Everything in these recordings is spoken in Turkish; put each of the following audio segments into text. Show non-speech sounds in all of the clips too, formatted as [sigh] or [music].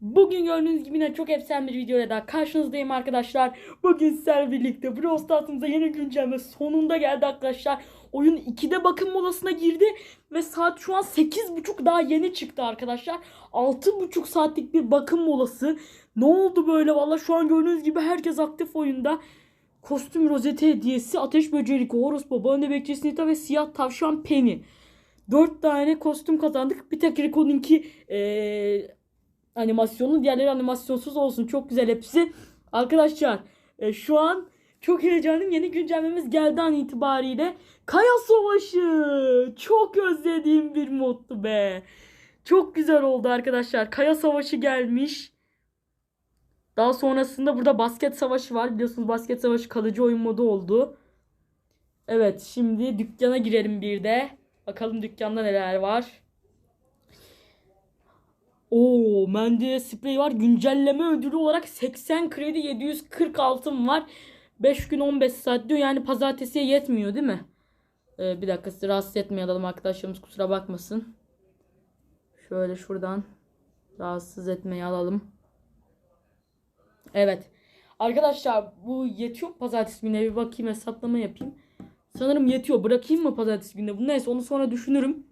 Bugün gördüğünüz gibi yine çok efsane bir videoyla daha karşınızdayım arkadaşlar. Bugün sizlerle birlikte Brawl Stars'ımıza yeni güncelleme sonunda geldi arkadaşlar. Oyun 2'de bakım molasına girdi ve saat şu an 8.30 daha yeni çıktı arkadaşlar. 6.5 saatlik bir bakım molası. Ne oldu böyle valla şu an gördüğünüz gibi herkes aktif oyunda. Kostüm rozeti hediyesi, ateş böceği, Horus Baba, önde bekçisi Nita ve siyah tavşan Penny. 4 tane kostüm kazandık. Bir tek Rico'nunki eee animasyonlu. Diğerleri animasyonsuz olsun. Çok güzel hepsi. Arkadaşlar e, şu an çok heyecanlıyım. Yeni güncellememiz geldi an itibariyle. Kaya Savaşı. Çok özlediğim bir moddu be. Çok güzel oldu arkadaşlar. Kaya Savaşı gelmiş. Daha sonrasında burada basket savaşı var. Biliyorsunuz basket savaşı kalıcı oyun modu oldu. Evet şimdi dükkana girelim bir de. Bakalım dükkanda neler var. Oo, mendil sprey var. Güncelleme ödülü olarak 80 kredi 740 altın var. 5 gün 15 saat diyor. Yani pazartesiye yetmiyor değil mi? Ee, bir dakika sizi rahatsız etmeyelim arkadaşlarımız kusura bakmasın. Şöyle şuradan rahatsız etmeyi alalım. Evet. Arkadaşlar bu yetiyor mu pazartesi gününe bir bakayım hesaplama yapayım. Sanırım yetiyor. Bırakayım mı pazartesi gününe? Neyse onu sonra düşünürüm.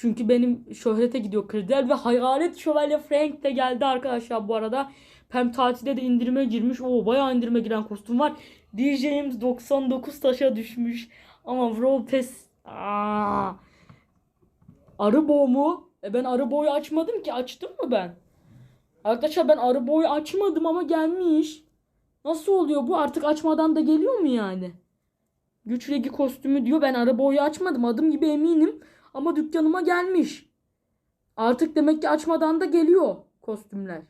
Çünkü benim şöhrete gidiyor krediler ve hayalet şövalye Frank de geldi arkadaşlar bu arada. Pem tatilde de indirime girmiş. Oo bayağı indirime giren kostüm var. DJ'imiz 99 taşa düşmüş. Ama Brawl Pass... Aa. Arı boğ mu? E ben arı boyu açmadım ki. Açtım mı ben? Arkadaşlar ben arı boyu açmadım ama gelmiş. Nasıl oluyor bu? Artık açmadan da geliyor mu yani? Güç regi kostümü diyor. Ben arı boyu açmadım. Adım gibi eminim. Ama dükkanıma gelmiş. Artık demek ki açmadan da geliyor kostümler.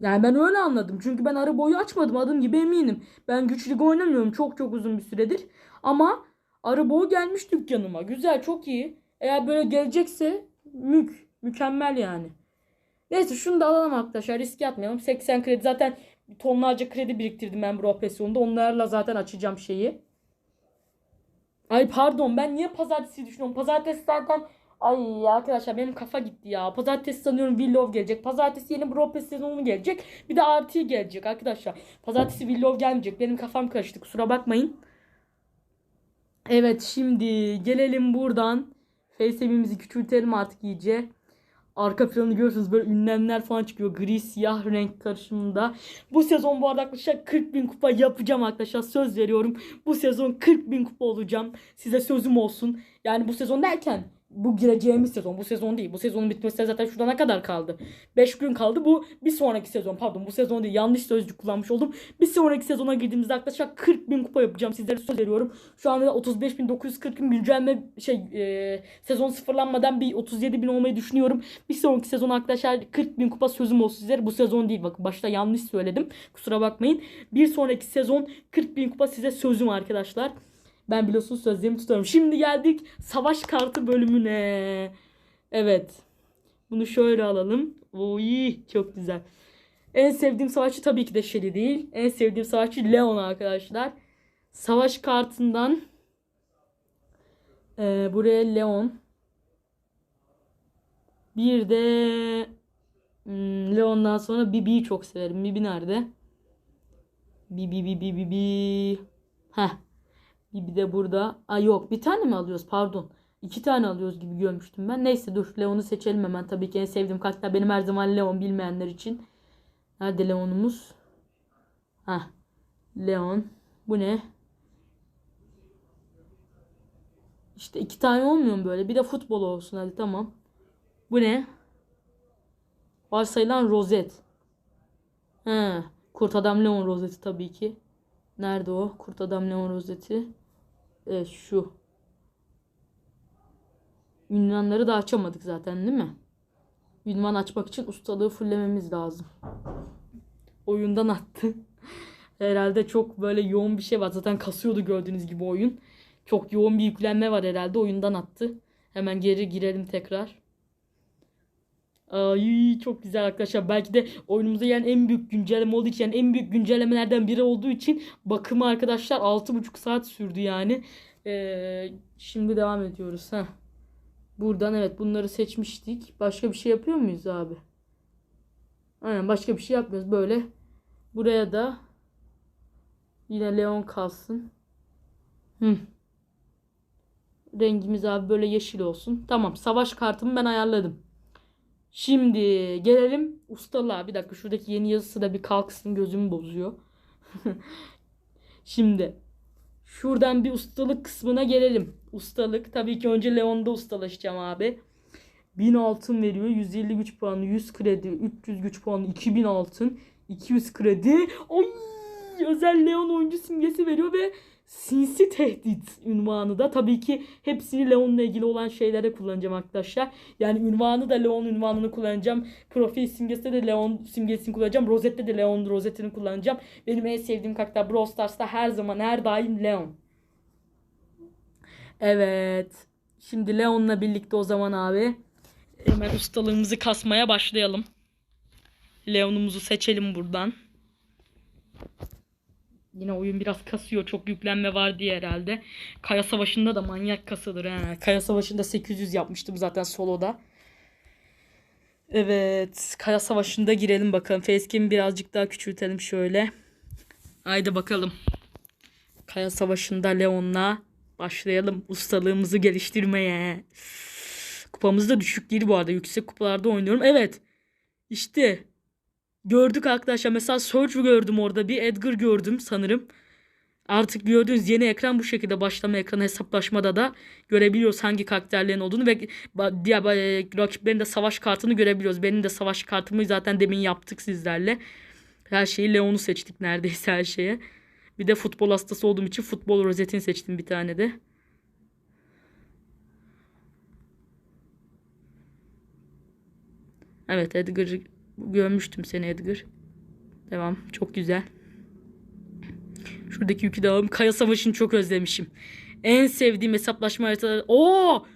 Yani ben öyle anladım. Çünkü ben arı boyu açmadım. Adım gibi eminim. Ben güç ligi oynamıyorum çok çok uzun bir süredir. Ama arı boyu gelmiş dükkanıma. Güzel çok iyi. Eğer böyle gelecekse mük. Mükemmel yani. Neyse şunu da alalım arkadaşlar. Riske atmayalım. 80 kredi zaten tonlarca kredi biriktirdim ben bu operasyonda. Onlarla zaten açacağım şeyi. Ay pardon ben niye pazartesi düşünüyorum? Pazartesi zaten ay arkadaşlar benim kafa gitti ya. Pazartesi sanıyorum Willow gelecek. Pazartesi yeni Pass sezonu gelecek. Bir de RT gelecek arkadaşlar. Pazartesi Willow gelmeyecek. Benim kafam karıştı kusura bakmayın. Evet şimdi gelelim buradan. FaceTime'imizi küçültelim artık iyice. Arka planı görüyorsunuz böyle ünlemler falan çıkıyor. Gri siyah renk karışımında. Bu sezon bu arada arkadaşlar 40 bin kupa yapacağım arkadaşlar. Söz veriyorum. Bu sezon 40 bin kupa olacağım. Size sözüm olsun. Yani bu sezon derken bu gireceğimiz sezon. Bu sezon değil. Bu sezonun bitmesine zaten şurada ne kadar kaldı? 5 gün kaldı. Bu bir sonraki sezon. Pardon bu sezon değil. Yanlış sözcük kullanmış oldum. Bir sonraki sezona girdiğimizde arkadaşlar 40 bin kupa yapacağım. Sizlere söz veriyorum. Şu anda 35.940'ın güncelleme şey e, sezon sıfırlanmadan bir 37 bin olmayı düşünüyorum. Bir sonraki sezon arkadaşlar 40 bin kupa sözüm olsun sizlere. Bu sezon değil. Bakın başta yanlış söyledim. Kusura bakmayın. Bir sonraki sezon 40 bin kupa size sözüm arkadaşlar. Ben biliyorsunuz sözlerimi tutarım. Şimdi geldik savaş kartı bölümüne. Evet. Bunu şöyle alalım. Oy çok güzel. En sevdiğim savaşçı tabii ki de Shelly değil. En sevdiğim savaşçı Leon arkadaşlar. Savaş kartından e, buraya Leon. Bir de hmm, Leon'dan sonra Bibi'yi çok severim. Bibi nerede? Bibi Bibi Bibi. Heh. Bibi de burada. Aa yok bir tane mi alıyoruz pardon. İki tane alıyoruz gibi görmüştüm ben. Neyse dur Leon'u seçelim hemen. Tabii ki en sevdiğim karakter benim her zaman Leon bilmeyenler için. Nerede Leon'umuz? Heh. Leon. Bu ne? İşte iki tane olmuyor mu böyle? Bir de futbol olsun hadi tamam. Bu ne? Varsayılan rozet. He. Kurt Adam Leon rozeti tabii ki. Nerede o? Kurt Adam Leon rozeti. Evet şu. Ünvanları da açamadık zaten değil mi? Ünvan açmak için ustalığı fullememiz lazım. Oyundan attı. [laughs] herhalde çok böyle yoğun bir şey var. Zaten kasıyordu gördüğünüz gibi oyun. Çok yoğun bir yüklenme var herhalde. Oyundan attı. Hemen geri girelim tekrar. Ay çok güzel arkadaşlar. Belki de oyunumuza yani en büyük güncelleme olduğu için yani en büyük güncellemelerden biri olduğu için bakımı arkadaşlar 6,5 saat sürdü yani. Ee, şimdi devam ediyoruz. Heh. Buradan evet bunları seçmiştik. Başka bir şey yapıyor muyuz abi? Aynen başka bir şey yapmıyoruz. Böyle buraya da yine Leon kalsın. Hı. Rengimiz abi böyle yeşil olsun. Tamam savaş kartımı ben ayarladım. Şimdi gelelim ustalığa. Bir dakika şuradaki yeni yazısı da bir kalksın gözümü bozuyor. [laughs] Şimdi şuradan bir ustalık kısmına gelelim. Ustalık tabii ki önce Leon'da ustalaşacağım abi. 1000 altın veriyor. 150 güç puanı, 100 kredi, 300 güç puanı, 2000 altın, 200 kredi. Ay! Özel Leon oyuncu simgesi veriyor ve sinsi tehdit ünvanı da tabii ki hepsini Leon'la ilgili olan şeylere kullanacağım arkadaşlar. Yani ünvanı da Leon ünvanını kullanacağım. Profil simgesi de Leon simgesini kullanacağım. Rozette de Leon rozetini kullanacağım. Benim en sevdiğim karakter Brawl Stars'ta her zaman her daim Leon. Evet. Şimdi Leon'la birlikte o zaman abi hemen ustalığımızı kasmaya başlayalım. Leon'umuzu seçelim buradan. Yine oyun biraz kasıyor. Çok yüklenme var diye herhalde. Kaya Savaşı'nda da manyak kasılır. He. Kaya Savaşı'nda 800 yapmıştım zaten soloda. Evet. Kaya Savaşı'nda girelim bakalım. Facecam'i birazcık daha küçültelim şöyle. Haydi bakalım. Kaya Savaşı'nda Leon'la başlayalım ustalığımızı geliştirmeye. Kupamız da düşük değil bu arada. Yüksek kupalarda oynuyorum. Evet. İşte gördük arkadaşlar. Mesela Surge gördüm orada. Bir Edgar gördüm sanırım. Artık gördüğünüz yeni ekran bu şekilde başlama ekranı hesaplaşmada da görebiliyoruz hangi karakterlerin olduğunu ve diğer ba- rakiplerin de savaş kartını görebiliyoruz. Benim de savaş kartımı zaten demin yaptık sizlerle. Her şeyi Leon'u seçtik neredeyse her şeye. Bir de futbol hastası olduğum için futbol rozetini seçtim bir tane de. Evet Edgar görmüştüm seni Edgar. Devam. Çok güzel. Şuradaki yükü de alalım. Kaya Savaşı'nı çok özlemişim. En sevdiğim hesaplaşma haritaları. Oo!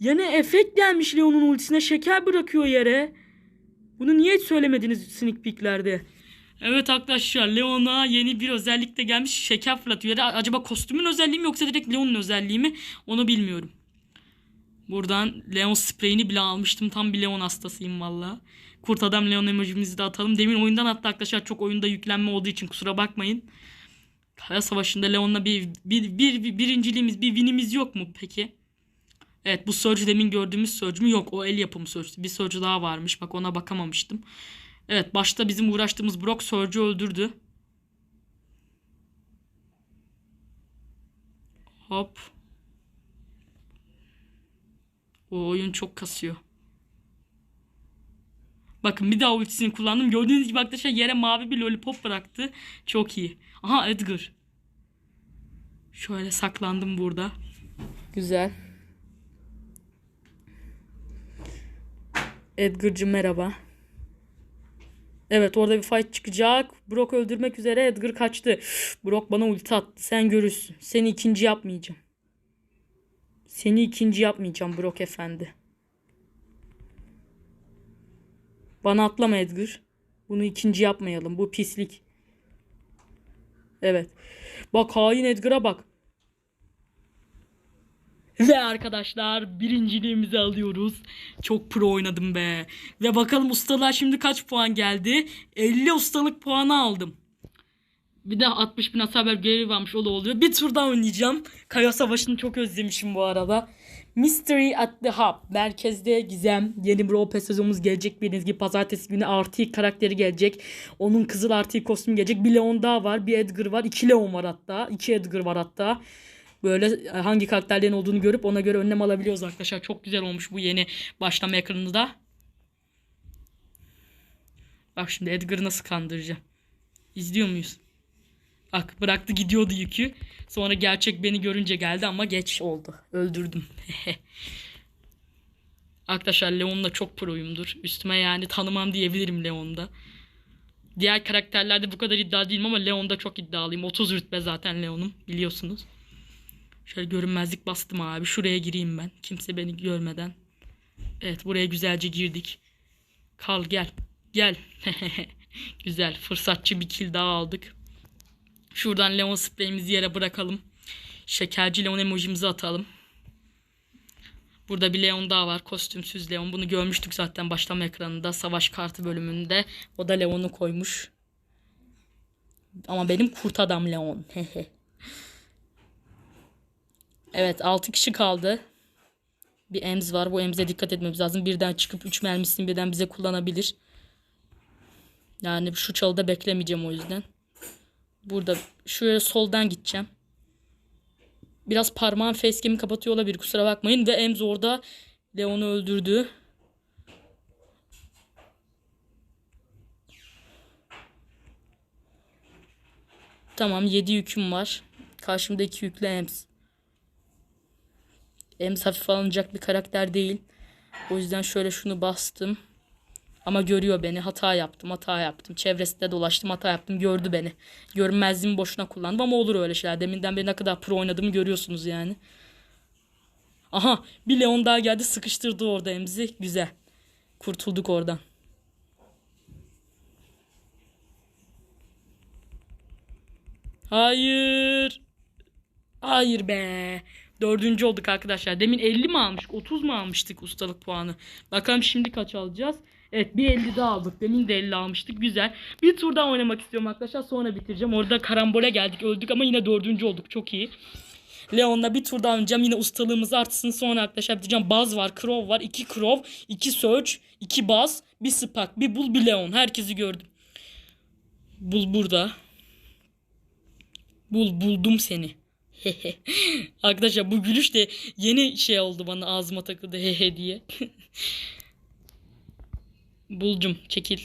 Yine efekt gelmiş Leon'un ultisine. Şeker bırakıyor yere. Bunu niye hiç söylemediniz sneak peek'lerde? Evet arkadaşlar Leon'a yeni bir özellik de gelmiş. Şeker fırlatıyor. Acaba kostümün özelliği mi yoksa direkt Leon'un özelliği mi? Onu bilmiyorum. Buradan Leon spreyini bile almıştım. Tam bir Leon hastasıyım valla. Kurt adam Leon emojimizi de atalım. Demin oyundan attı arkadaşlar. Çok oyunda yüklenme olduğu için kusura bakmayın. Kaya Savaşı'nda Leon'la bir, bir, bir, bir birinciliğimiz, bir winimiz yok mu peki? Evet bu Surge demin gördüğümüz Surge mü? Yok o el yapımı Surge. Bir Surge daha varmış. Bak ona bakamamıştım. Evet başta bizim uğraştığımız Brock Surge'ü öldürdü. Hop. O oyun çok kasıyor. Bakın bir daha ultisini kullandım. Gördüğünüz gibi arkadaşlar yere mavi bir lollipop bıraktı. Çok iyi. Aha Edgar. Şöyle saklandım burada. Güzel. Edgar'cığım merhaba. Evet orada bir fight çıkacak. Brock öldürmek üzere Edgar kaçtı. Brock bana ulti attı. Sen görürsün. Seni ikinci yapmayacağım. Seni ikinci yapmayacağım Brock efendi. Bana atlama Edgar. Bunu ikinci yapmayalım. Bu pislik. Evet. Bak hain Edgar'a bak. Ve arkadaşlar birinciliğimizi alıyoruz. Çok pro oynadım be. Ve bakalım ustalığa şimdi kaç puan geldi? 50 ustalık puanı aldım. Bir de 60 bin hasar görevi varmış o da oluyor. Bir tur daha oynayacağım. Kaya Savaşı'nı çok özlemişim bu arada. Mystery at the Hub. Merkezde gizem. Yeni Brawl Pass sezonumuz gelecek. Bildiğiniz gibi pazartesi günü artı karakteri gelecek. Onun kızıl artı kostümü gelecek. Bir Leon daha var. Bir Edgar var. iki Leon var hatta. iki Edgar var hatta. Böyle hangi karakterlerin olduğunu görüp ona göre önlem alabiliyoruz arkadaşlar. Çok güzel olmuş bu yeni başlama ekranında. Bak şimdi Edgar'ı nasıl kandıracağım. İzliyor muyuz? Bak bıraktı gidiyordu yükü. Sonra gerçek beni görünce geldi ama geç oldu. Öldürdüm. [laughs] Arkadaşlar Leon'da çok proyumdur. Üstüme yani tanımam diyebilirim Leon'da. Diğer karakterlerde bu kadar iddia değilim ama Leon'da çok iddialıyım. 30 rütbe zaten Leon'um biliyorsunuz. Şöyle görünmezlik bastım abi. Şuraya gireyim ben. Kimse beni görmeden. Evet buraya güzelce girdik. Kal gel. Gel. [laughs] Güzel. Fırsatçı bir kill daha aldık. Şuradan Leon spreyimizi yere bırakalım. Şekerci Leon emojimizi atalım. Burada bir Leon daha var. Kostümsüz Leon. Bunu görmüştük zaten başlama ekranında. Savaş kartı bölümünde. O da Leon'u koymuş. Ama benim kurt adam Leon. [laughs] evet 6 kişi kaldı. Bir Ems var. Bu Ems'e dikkat etmemiz lazım. Birden çıkıp 3 mermisini birden bize kullanabilir. Yani şu çalıda beklemeyeceğim o yüzden. Burada şöyle soldan gideceğim. Biraz parmağım facecam'i kapatıyor olabilir kusura bakmayın. Ve Ems orada Leon'u öldürdü. Tamam 7 yüküm var. Karşımda 2 yüklü Ems. Ems hafif alınacak bir karakter değil. O yüzden şöyle şunu bastım. Ama görüyor beni. Hata yaptım, hata yaptım. Çevresinde dolaştım, hata yaptım. Gördü beni. Görünmezliğimi boşuna kullandım ama olur öyle şeyler. Deminden beri ne kadar pro oynadığımı görüyorsunuz yani. Aha bir Leon daha geldi sıkıştırdı orada Emzi. Güzel. Kurtulduk oradan. Hayır. Hayır be. Dördüncü olduk arkadaşlar. Demin 50 mi almıştık? 30 mu almıştık ustalık puanı? Bakalım şimdi kaç alacağız? Evet bir 50 daha aldık. Demin de 50 almıştık. Güzel. Bir tur daha oynamak istiyorum arkadaşlar. Sonra bitireceğim. Orada karambole geldik. Öldük ama yine dördüncü olduk. Çok iyi. Leon'la bir tur daha oynayacağım. Yine ustalığımız artsın. Sonra arkadaşlar bitireceğim. Baz var. Crow var. 2 Crow. 2 Surge. 2 Baz. Bir Spark. Bir Bull. Bir Leon. Herkesi gördüm. Bull burada. Bul buldum seni. [laughs] Arkadaşlar bu gülüş de yeni şey oldu bana ağzıma takıldı [laughs] hehe diye. Bulcum çekil.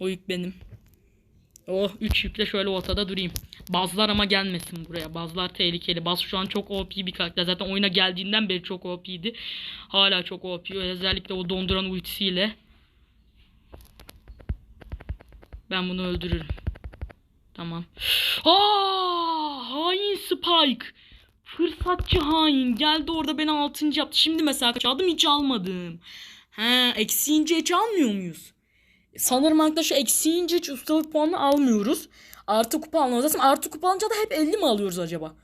O yük benim. Oh 3 yükle şöyle ortada durayım. Bazlar ama gelmesin buraya. Bazlar tehlikeli. Baz şu an çok OP bir karakter. Zaten oyuna geldiğinden beri çok OP'ydi. Hala çok OP. Özellikle o donduran ultisiyle. Ben bunu öldürürüm. Tamam. Aa, hain Spike. Fırsatçı hain. Geldi orada beni 6. yaptı. Şimdi mesela kaç aldım hiç almadım. Ha, eksiğince hiç almıyor muyuz? Sanırım arkadaşlar eksiğince hiç ustalık puanı almıyoruz. Artı kupa almamız lazım. Artı kupa alınca da hep 50 mi alıyoruz acaba?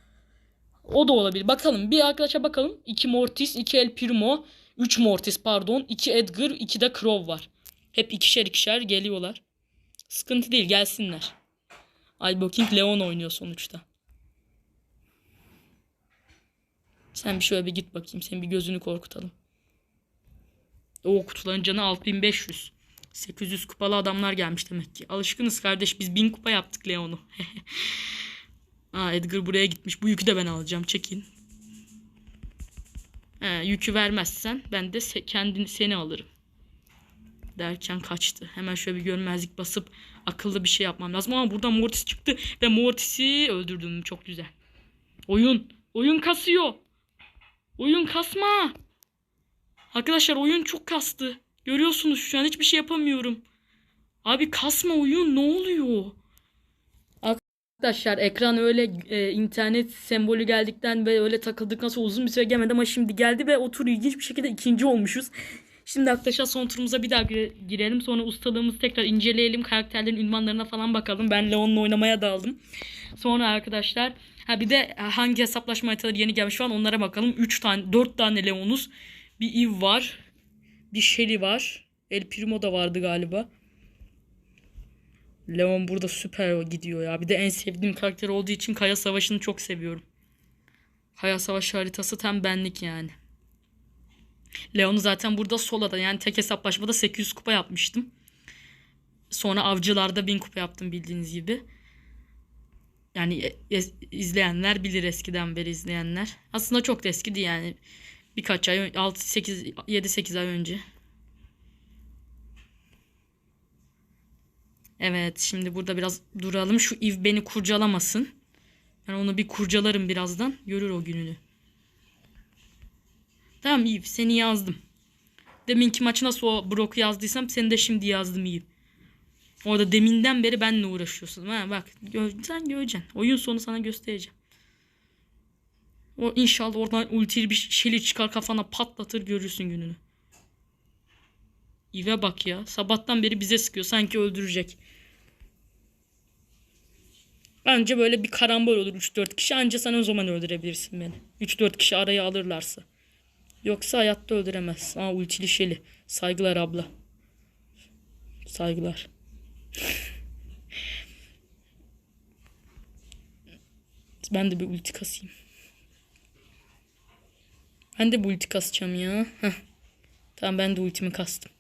O da olabilir. Bakalım. Bir arkadaşa bakalım. 2 Mortis, 2 El Primo, 3 Mortis pardon, 2 Edgar, 2 de Crow var. Hep ikişer ikişer geliyorlar. Sıkıntı değil gelsinler. Albo King Leon oynuyor sonuçta. Sen bir şöyle bir git bakayım. Senin bir gözünü korkutalım. O kutuların canı 6500. 800 kupalı adamlar gelmiş demek ki. Alışkınız kardeş. Biz 1000 kupa yaptık Leon'u. [laughs] Aa Edgar buraya gitmiş. Bu yükü de ben alacağım. Çekin. He, yükü vermezsen ben de se kendini seni alırım. Derken kaçtı. Hemen şöyle bir görmezlik basıp akıllı bir şey yapmam lazım. Ama buradan Mortis çıktı ve Mortis'i öldürdüm. Çok güzel. Oyun. Oyun kasıyor. Oyun kasma. Arkadaşlar oyun çok kastı. Görüyorsunuz şu an hiçbir şey yapamıyorum. Abi kasma oyun ne oluyor? Arkadaşlar ekran öyle e, internet sembolü geldikten ve öyle takıldıktan sonra uzun bir süre gelmedi ama şimdi geldi ve o tur ilginç bir şekilde ikinci olmuşuz. Şimdi arkadaşlar son turumuza bir daha gire- girelim. Sonra ustalığımızı tekrar inceleyelim. Karakterlerin ünvanlarına falan bakalım. Ben Leon'la oynamaya daldım. Sonra arkadaşlar ha bir de hangi hesaplaşma haritaları yeni gelmiş falan onlara bakalım. 3 tane 4 tane Leon'uz. Bir Eve var. Bir Shelly var. El Primo da vardı galiba. Leon burada süper gidiyor ya. Bir de en sevdiğim karakter olduğu için Kaya Savaşı'nı çok seviyorum. Kaya Savaşı haritası tam benlik yani. Leon'u zaten burada solada yani tek hesaplaşmada 800 kupa yapmıştım. Sonra avcılarda 1000 kupa yaptım bildiğiniz gibi. Yani e- e- izleyenler bilir eskiden beri izleyenler. Aslında çok da eskidi yani. Birkaç ay 6 8 7 8 ay önce. Evet şimdi burada biraz duralım. Şu Eve beni kurcalamasın. Ben onu bir kurcalarım birazdan. Görür o gününü. Tamam Eve seni yazdım. Deminki maçı nasıl o Brock'u yazdıysam seni de şimdi yazdım Eve. Orada deminden beri benle uğraşıyorsun. Ha bak gö- sen göreceksin. Oyun sonu sana göstereceğim. O inşallah oradan ultili bir şeyli çıkar kafana patlatır görürsün gününü. İve bak ya. Sabahtan beri bize sıkıyor. Sanki öldürecek. Bence böyle bir karambol olur 3-4 kişi. Anca sen o zaman öldürebilirsin beni. 3-4 kişi araya alırlarsa. Yoksa hayatta öldüremez. Aa ultili şeli. Saygılar abla. Saygılar. ben de bir ulti kasayım. Ben de bu ulti kasacağım ya. Heh. Tamam ben de ultimi kastım.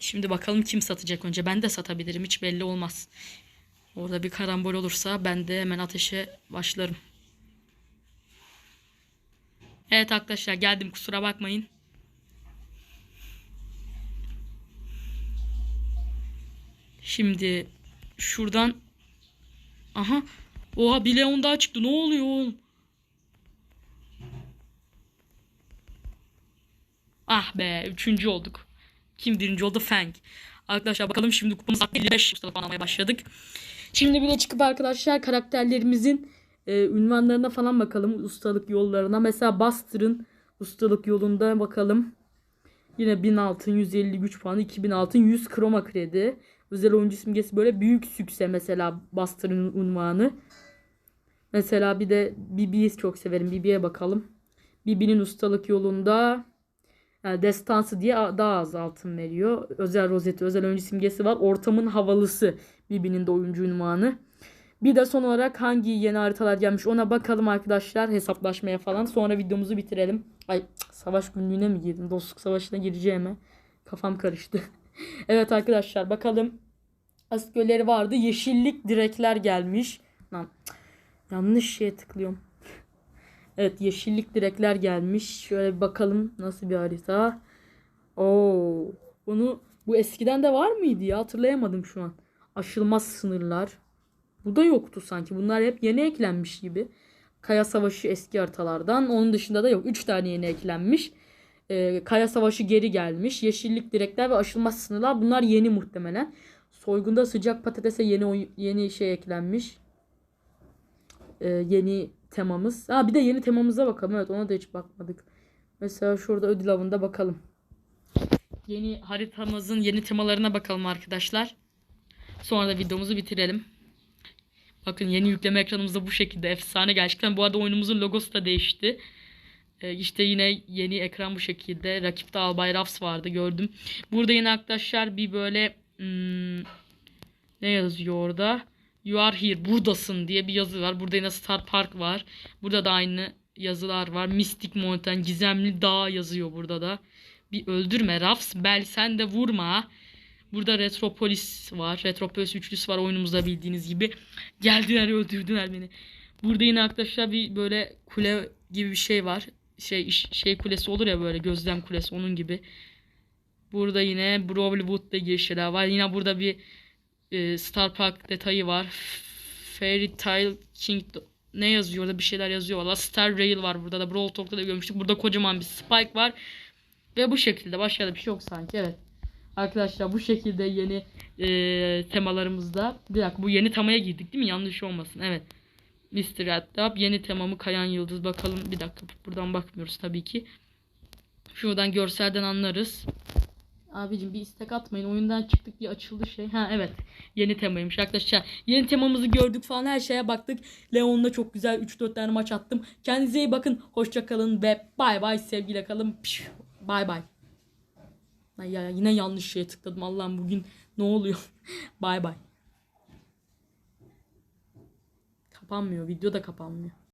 Şimdi bakalım kim satacak önce. Ben de satabilirim. Hiç belli olmaz. Orada bir karambol olursa ben de hemen ateşe başlarım. Evet arkadaşlar geldim kusura bakmayın. Şimdi şuradan aha oha bir Leon daha çıktı ne oluyor oğlum? Ah be üçüncü olduk. Kim birinci oldu? Fang. Arkadaşlar bakalım şimdi kupamız 55 ustalık almaya başladık. Şimdi bir de çıkıp arkadaşlar karakterlerimizin e, ünvanlarına falan bakalım. Ustalık yollarına. Mesela Buster'ın ustalık yolunda bakalım. Yine 1000 altın, 150 güç puanı, 2000 altın, 100 kroma kredi. Özel oyuncu simgesi böyle büyük sükse mesela Buster'ın unvanı. Mesela bir de Bibi'yi çok severim. Bibi'ye bakalım. Bibi'nin ustalık yolunda destansı diye daha az altın veriyor. Özel rozeti, özel oyuncu simgesi var. Ortamın havalısı Bibi'nin de oyuncu unvanı. Bir de son olarak hangi yeni haritalar gelmiş ona bakalım arkadaşlar hesaplaşmaya falan. Sonra videomuzu bitirelim. Ay savaş günlüğüne mi girdim? Dostluk savaşına gireceğime kafam karıştı. [laughs] evet arkadaşlar bakalım. Askerleri vardı. Yeşillik direkler gelmiş. Lan yanlış şeye tıklıyorum. Evet yeşillik direkler gelmiş. Şöyle bir bakalım nasıl bir harita. Oo, bunu bu eskiden de var mıydı ya hatırlayamadım şu an. Aşılmaz sınırlar. Bu da yoktu sanki. Bunlar hep yeni eklenmiş gibi. Kaya Savaşı eski haritalardan. Onun dışında da yok. 3 tane yeni eklenmiş. Ee, Kaya Savaşı geri gelmiş. Yeşillik direkler ve aşılmaz sınırlar. Bunlar yeni muhtemelen. Soygunda sıcak patatese yeni yeni şey eklenmiş. Ee, yeni temamız. Ha bir de yeni temamıza bakalım. Evet ona da hiç bakmadık. Mesela şurada ödül avında bakalım. Yeni haritamızın yeni temalarına bakalım arkadaşlar. Sonra da videomuzu bitirelim. Bakın yeni yükleme ekranımızda bu şekilde efsane gerçekten. Bu arada oyunumuzun logosu da değişti. Ee, işte yine yeni ekran bu şekilde. Rakipte Albay Rafs vardı gördüm. Burada yine arkadaşlar bir böyle hmm, ne yazıyor orada? You are here. Buradasın diye bir yazı var. Burada yine Star Park var. Burada da aynı yazılar var. Mystic Mountain, Gizemli Dağ yazıyor burada da. Bir öldürme Rafs. Bel sen de vurma. Burada Retropolis var. Retropolis üçlüsü var oyunumuzda bildiğiniz gibi. Geldiler öldürdüler beni. Burada yine arkadaşlar bir böyle kule gibi bir şey var. Şey şey kulesi olur ya böyle gözlem kulesi onun gibi. Burada yine Brawlwood diye şeyler var. Yine burada bir e, Star Park detayı var. Fairy Tail King ne yazıyor orada bir şeyler yazıyor valla. Star Rail var burada da Brawl Talk'ta da görmüştük. Burada kocaman bir Spike var. Ve bu şekilde başka da bir şey yok sanki evet. Arkadaşlar bu şekilde yeni e, temalarımızda. Bir dakika bu yeni temaya girdik değil mi? Yanlış olmasın. Evet. Mr. Hattap yeni temamı Kayan Yıldız. Bakalım bir dakika buradan bakmıyoruz tabii ki. Şuradan görselden anlarız. Abicim bir istek atmayın. Oyundan çıktık bir açıldı şey. Ha evet. Yeni temaymış arkadaşlar. Yeni temamızı gördük falan her şeye baktık. Leon'la çok güzel 3-4 tane maç attım. Kendinize iyi bakın. Hoşça kalın ve bay bay sevgiyle kalın. Bay bay. Ay Ya yine yanlış şeye tıkladım. Allah'ım bugün ne oluyor? [laughs] bay bay. Kapanmıyor. Video da kapanmıyor.